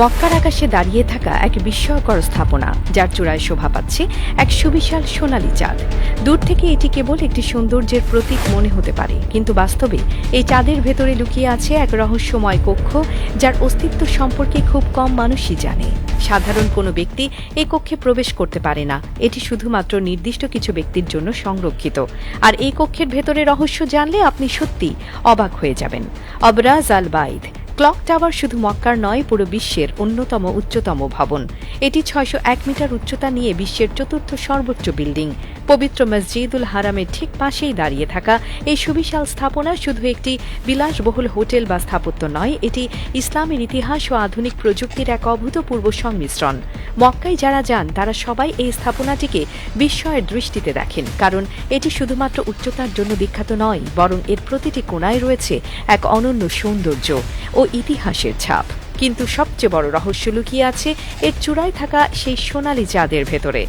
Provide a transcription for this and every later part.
মক্কার আকাশে দাঁড়িয়ে থাকা এক বিস্ময়কর স্থাপনা, যার চূড়ায় শোভা পাচ্ছে এক সুবিশাল সোনালী চাঁদ। দূর থেকে এটি কেবল একটি সৌন্দর্যের প্রতীক মনে হতে পারে, কিন্তু বাস্তবে এই চাঁদের ভেতরে লুকিয়ে আছে এক রহস্যময় কক্ষ, যার অস্তিত্ব সম্পর্কে খুব কম মানুষই জানে। সাধারণ কোনো ব্যক্তি এই কক্ষে প্রবেশ করতে পারে না। এটি শুধুমাত্র নির্দিষ্ট কিছু ব্যক্তির জন্য সংরক্ষিত। আর এই কক্ষের ভেতরে রহস্য জানলে আপনি সত্যি অবাক হয়ে যাবেন। অবরাজ আল বাইদ ক্লক টাওয়ার শুধু মক্কার নয়, পুরো বিশ্বের অন্যতম উচ্চতম ভবন। এটি ছয়শো এক মিটার উচ্চতা নিয়ে বিশ্বের চতুর্থ সর্বোচ্চ বিল্ডিং। পবিত্র মসজিদুল হারামের ঠিক পাশেই দাঁড়িয়ে থাকা এই সুবিশাল স্থাপনা শুধু একটি বিলাসবহুল হোটেল বা স্থাপত্য নয়, এটি ইসলামের ইতিহাস ও আধুনিক প্রযুক্তির এক অভূতপূর্ব সংমিশ্রণ। মক্কায় যারা যান, তারা সবাই এই স্থাপনাটিকে বিস্ময়ের দৃষ্টিতে দেখেন, কারণ এটি শুধুমাত্র উচ্চতার জন্য বিখ্যাত নয়, বরং এর প্রতিটি কোণায় রয়েছে এক অনন্য সৌন্দর্য। ও ইতিহাসের ছাপ। কিন্তু সবচেয়ে বড় রহস্য লুকিয়ে আছে এর চূড়ায় থাকা সেই সোনালী চাঁদের ভেতরে।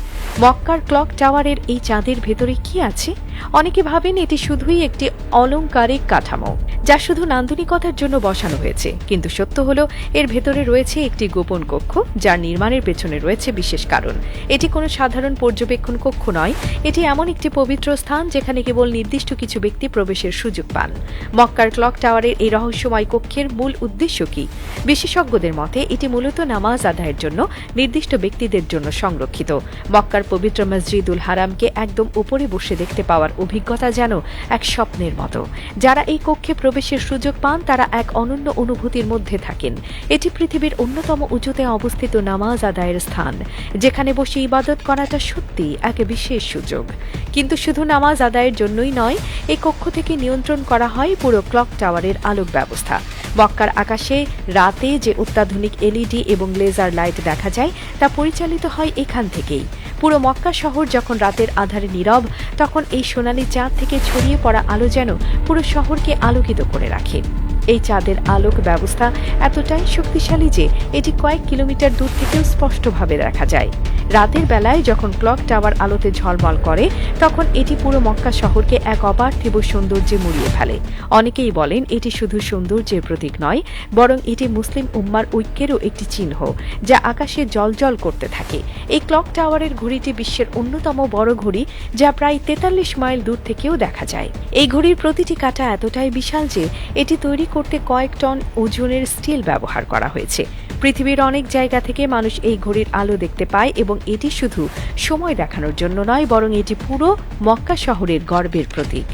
মক্কার ক্লক টাওয়ারের এই চাঁদের ভেতরে কি আছে? অনেকে ভাবেন এটি শুধুই একটি অলংকারিক কাঠামো, যা শুধু নান্দনিকতার জন্য বসানো হয়েছে। কিন্তু সত্য হলো, এর ভেতরে রয়েছে একটি গোপন কক্ষ, যার নির্মাণের পেছনে রয়েছে বিশেষ কারণ। এটি কোনো সাধারণ পর্যবেক্ষণ কক্ষ নয়, এটি এমন একটি পবিত্র স্থান যেখানে কেবল নির্দিষ্ট কিছু ব্যক্তি প্রবেশের সুযোগ পান। মক্কার ক্লক টাওয়ারের এই রহস্যময় কক্ষের মূল উদ্দেশ্য কি? বিশেষজ্ঞদের মতে, এটি মূলত নামাজ আদায়ের জন্য নির্দিষ্ট ব্যক্তিদের জন্য সংরক্ষিত। মক্কার পবিত্র মসজিদুল হারামকে একদম উপরে বসে দেখতে পাওয়ার অভিজ্ঞতা যেন এক স্বপ্নের মতো। যারা এই কক্ষে প্রবেশের সুযোগ পান, তারা এক অনন্য অনুভূতির মধ্যে থাকেন। এটি পৃথিবীর অন্যতম উঁচুতে অবস্থিত নামাজ আদায়ের স্থান। যেখানে বসে ইবাদত করাটা সত্যি এক বিশেষ সুযোগ। কিন্তু শুধু নামাজ আদায়ের জন্যই নয় এই কক্ষ থেকে নিয়ন্ত্রণ করা হয় পুরো ক্লক টাওয়ারের আলোক ব্যবস্থা মক্কার আকাশে রাতে যে অত্যাধুনিক এলইডি এবং লেজার লাইট দেখা যায়, তা পরিচালিত হয় এখান থেকেই। পুরো মক্কা শহর যখন রাতের আধারে নীরব, তখন এই সোনালি চাঁদ থেকে ছড়িয়ে পড়া আলো যেন পুরো শহরকে আলোকিত করে রাখে। এই চাঁদের আলোক ব্যবস্থা এতটাই শক্তিশালী যে এটি কয়েক কিলোমিটার দূর থেকেও স্পষ্টভাবে দেখা যায়। রাতের বেলায় যখন ক্লক টাওয়ার আলোতে ঝলমল করে, তখন এটি পুরো মক্কা শহরকে এক অপার্থিব সৌন্দর্যে মুড়িয়ে ফেলে। অনেকেই বলেন এটি শুধু সৌন্দর্যের প্রতীক নয়, বরং এটি মুসলিম উম্মার ঐক্যেরও একটি চিহ্ন, যা আকাশে জলজল করতে থাকে। এই ক্লক টাওয়ারের ঘড়িটি বিশ্বের অন্যতম বড় ঘড়ি, যা প্রায় তেতাল্লিশ মাইল দূর থেকেও দেখা যায়। এই ঘড়ির প্রতিটি কাটা এতটাই বিশাল যে এটি তৈরি করতে কয়েক টন ওজনের স্টিল ব্যবহার করা হয়েছে। পৃথিবীর অনেক জায়গা থেকে মানুষ এই ঘড়ির আলো দেখতে পায় এবং এটি শুধু সময় দেখানোর জন্য নয়, বরং এটি পুরো মক্কা শহরের গর্বের প্রতীক।